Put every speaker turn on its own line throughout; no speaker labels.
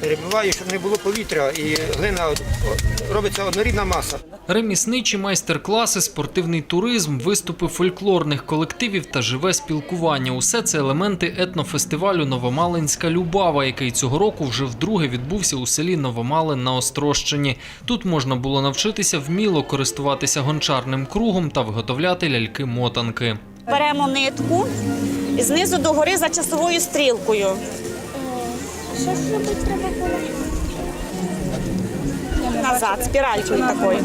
перебиваю, щоб не було повітря і глина робиться однорідна маса.
Ремісничі майстер-класи, спортивний туризм, виступи фольклорних колективів та живе спілкування усе це елементи етнофестивалю Новомалинська Любава, який цього року вже вдруге відбувся у селі Новомалин на Острощині. Тут можна було навчитися вміло користуватися гончарним кругом та виготовляти ляльки-мотанки.
Беремо нитку знизу до гори за часовою стрілкою.
Що ж робити треба було?
Назад, спіралькою такою.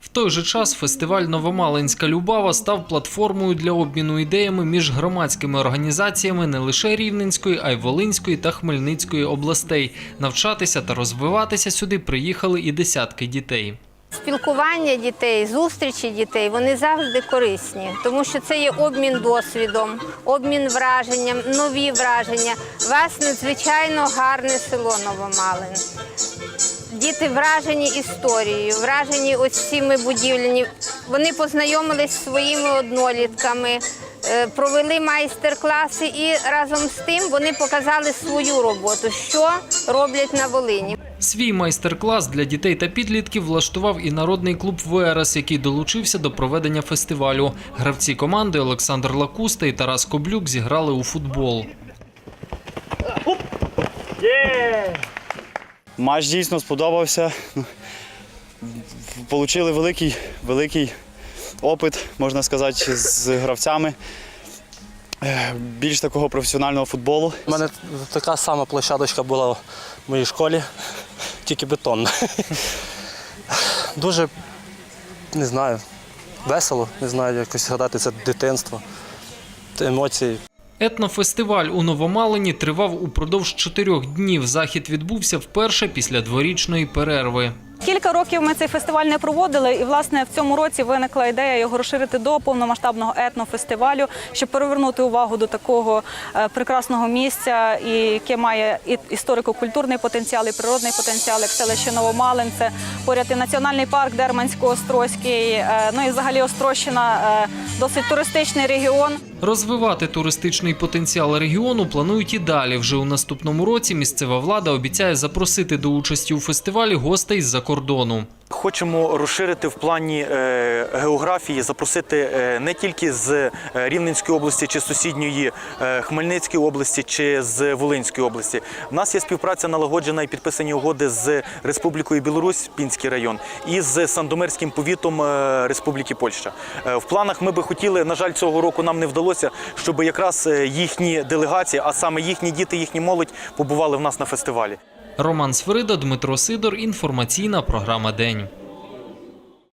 В той же час фестиваль Новомалинська Любава став платформою для обміну ідеями між громадськими організаціями не лише Рівненської, а й Волинської та Хмельницької областей. Навчатися та розвиватися сюди приїхали і десятки дітей.
Спілкування дітей, зустрічі дітей вони завжди корисні, тому що це є обмін досвідом, обмін враженням, нові враження. Вас надзвичайно гарне село Новомалин. Діти вражені історією, вражені ось цими будівлями. Вони познайомились зі своїми однолітками, е, провели майстер-класи і разом з тим вони показали свою роботу, що роблять на Волині.
Свій майстер-клас для дітей та підлітків влаштував і народний клуб Верес, який долучився до проведення фестивалю. Гравці команди Олександр Лакуста і Тарас Коблюк зіграли у футбол.
Матч дійсно сподобався. Получили великий, великий опит, можна сказати, з гравцями більш такого професіонального футболу.
У мене така сама площадочка була в моїй школі, тільки бетонна. Дуже не знаю, весело, не знаю, якось згадати це дитинство, емоції.
Етнофестиваль у Новомалині тривав упродовж чотирьох днів. Захід відбувся вперше після дворічної перерви.
Кілька років ми цей фестиваль не проводили, і власне в цьому році виникла ідея його розширити до повномасштабного етнофестивалю, щоб привернути увагу до такого е, прекрасного місця, яке має і історико-культурний потенціал, і природний потенціал, як селище Новомалин. Це поряд і національний парк Дермансько-Острозький. е, Ну і взагалі Острощина е, досить туристичний регіон.
Розвивати туристичний потенціал регіону планують і далі. Вже у наступному році місцева влада обіцяє запросити до участі у фестивалі гостей з-за кордону.
Хочемо розширити в плані е, географії, запросити е, не тільки з е, Рівненської області чи сусідньої Хмельницької області чи з Волинської області. У нас є співпраця налагоджена і підписані угоди з Республікою Білорусь, Пінський район, і з Сандомирським повітом Республіки Польща. В планах ми би хотіли, на жаль, цього року нам не вдалося, щоб якраз їхні делегації, а саме їхні діти, їхні молодь, побували в нас на фестивалі.
Роман Сферида, Дмитро Сидор. Інформаційна програма День.